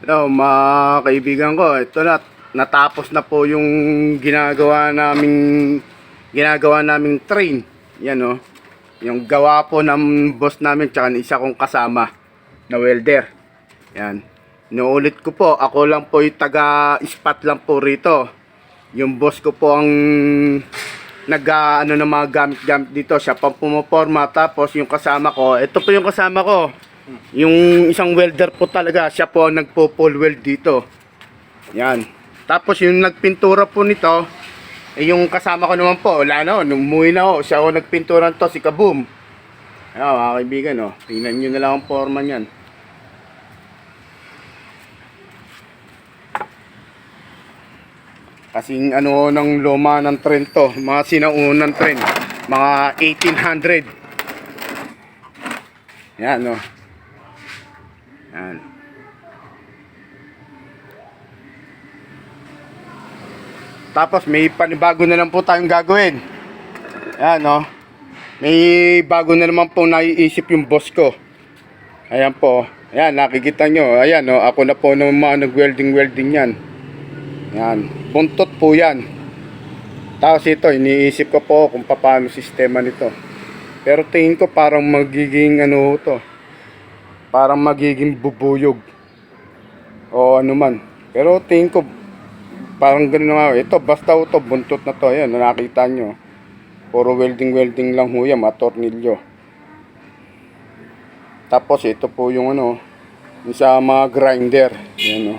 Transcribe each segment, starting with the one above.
Hello mga kaibigan ko, ito na, natapos na po yung ginagawa naming ginagawa naming train. Yan oh. Yung gawa po ng boss namin tsaka isa kong kasama na welder. Yan. Inuulit ko po, ako lang po yung taga-spot lang po rito. Yung boss ko po ang nag ano ng mga gamit-gamit dito. Siya pang pumoporma. Tapos yung kasama ko, ito po yung kasama ko. Yung isang welder po talaga, siya po ang nagpo-pull weld dito. Yan. Tapos yung nagpintura po nito, eh yung kasama ko naman po, wala na, nung umuwi na ako, siya ako nagpintura to, si Kaboom. Ayan, mga kaibigan, oh. tingnan nyo na lang ang forma niyan. Kasing ano ng luma ng tren to, mga sinaunang tren, mga 1800. Yan, no. Yan. Tapos may panibago na lang po tayong gagawin. Yan, no. May bago na naman po naiisip yung boss ko. Ayan po. Ayan, nakikita nyo. Ayan, no. Ako na po naman mga nag-welding-welding yan. Yan. Buntot po yan. Tapos ito, iniisip ko po kung paano sistema nito. Pero tingin ko parang magiging ano to. Parang magiging bubuyog. O ano man. Pero tingin ko parang ganun nga. Ito, basta ito, buntot na to. Ayan, nakita nyo. Puro welding-welding lang ho yan, mga tornilyo. Tapos ito po yung ano, yung sa mga grinder. Yan o.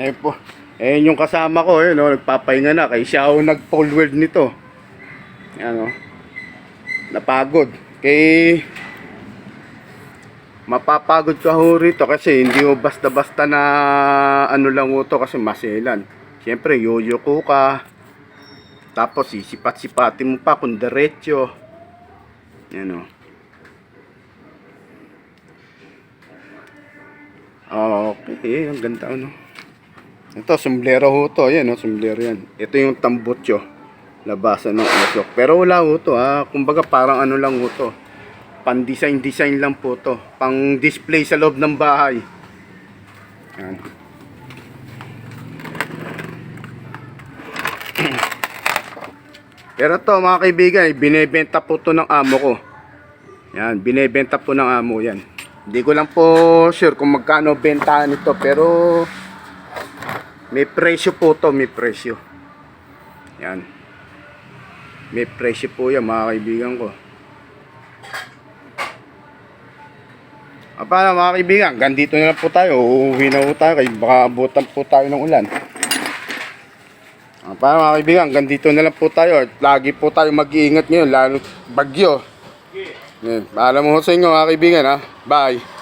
Eh po, eh yung kasama ko, eh, no, nagpapahinga na. Kaya siya ako nag-pull weld nito. Yan o. Napagod. Kay mapapagod ka ho rito kasi hindi mo basta-basta na ano lang ho to kasi maselan. Siyempre, yoyo ko ka. Tapos sisipat-sipatin mo pa kung diretsyo. Yan o. Okay, ang ganda ano. Ito, sombrero ho to. Ayan, no, sombrero yan. Ito yung tambutso. Labasan ng usok. Pero wala ho to, ha. Kumbaga, parang ano lang ho to. Pan-design-design lang po to. Pang-display sa loob ng bahay. Yan. Pero to mga kaibigan, binebenta po to ng amo ko. Yan, binebenta po ng amo yan. Hindi ko lang po sure kung magkano benta nito pero may presyo po to, may presyo. Yan. May presyo po yan mga kaibigan ko. Ah, paano mga kaibigan, gandito na lang po tayo. Uuwi na po tayo kaya baka abutan po tayo ng ulan. Ah, paano mga kaibigan, gandito na lang po tayo. At Lagi po tayo mag-iingat ngayon, lalo bagyo. Yan. Paalam mo sa inyo mga kaibigan ha. Bye.